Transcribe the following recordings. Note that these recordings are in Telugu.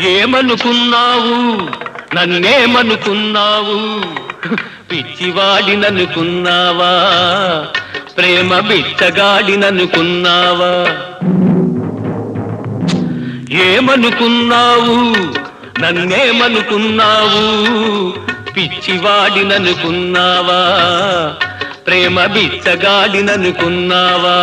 ఏమనుకున్నావు? నన్నేమనుకున్నావు? పిచ్చివాడిననుకున్నావా? ప్రేమ బిచ్చగాడిననుకున్నావా ఏమనుకున్నావు? నన్నేమనుకున్నావు? పిచ్చివాడిననుకున్నావా? ప్రేమ బిచ్చగాడిననుకున్నావా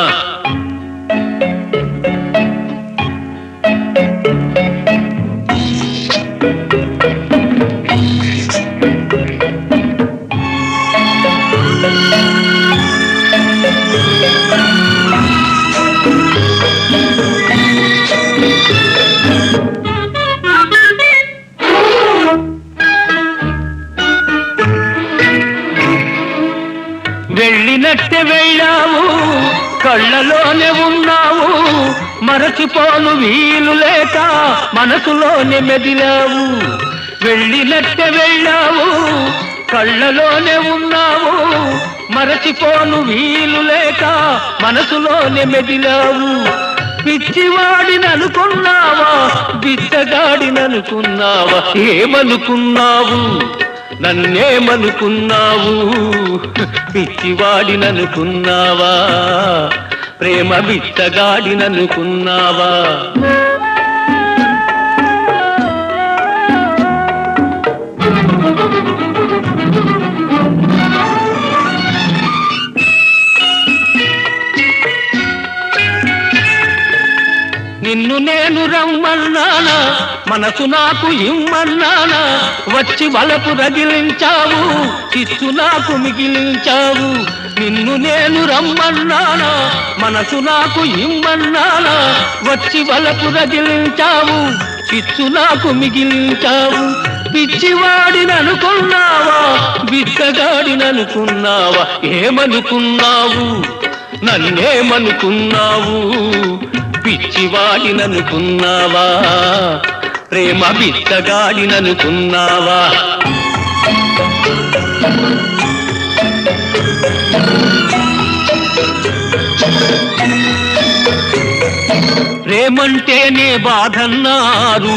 వెళ్ళినట్టే వెళ్ళావు కళ్ళలోనే ఉన్నావు. మరచిపోను వీలు లేక మనసులోనే మెదిలావు. వెళ్ళినట్టే వెళ్ళావు కళ్ళలోనే ఉన్నావు. మరచిపోను వీలు లేక మనసులోనే మెదిలావు. పిచ్చివాడిననుకున్నావా బిచ్చగాడిననుకున్నావా ఏమనుకున్నావు? నన్నేమనుకున్నావు? పిచ్చివాడిననుకున్నావా? ప్రేమ బిచ్చగాడిననుకున్నావా నిన్ను నేను రమ్మన్నానా? మనసు నాకు ఇమ్మన్నానా? వచ్చి వలపు రగిలించావు చిచ్చు నాకు మిగిలించావు. నిన్ను నేను రమ్మన్నానా? మనసు నాకు ఇమ్మన్నానా? వచ్చి వలపు రగిలించావు చిచ్చు నాకు మిగిలించావు. పిచ్చివాడిననుకున్నావా? బిచ్చగాడిననుకున్నావా? ఏమనుకున్నావు? నన్నేమనుకున్నావు? పిచ్చివాడిననుకున్నావా ప్రేమ బిచ్చగాడిననుకున్నావా ప్రేమంటేనే బాధన్నారు.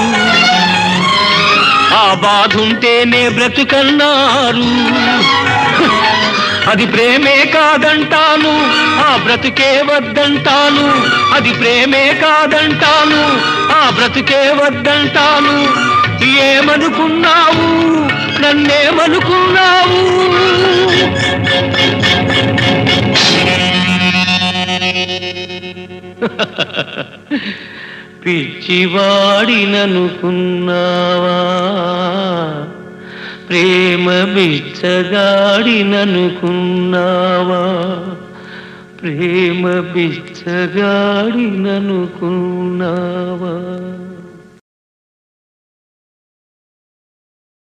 ఆ బాధుంటేనే బ్రతుకన్నారు. అది ప్రేమే కాదంటాను ఆ బ్రతుకే వద్దంటాను. అది ప్రేమే కాదంటాను ఆ బ్రతుకే వద్దంటాను. ఏమనుకున్నావు? నన్నేమనుకున్నావు? పిచ్చివాడిననుకున్నావా? ప్రేమ బిచ్చగాడిననుకున్నావా? ప్రేమ బిచ్చగాడిననుకున్నావా?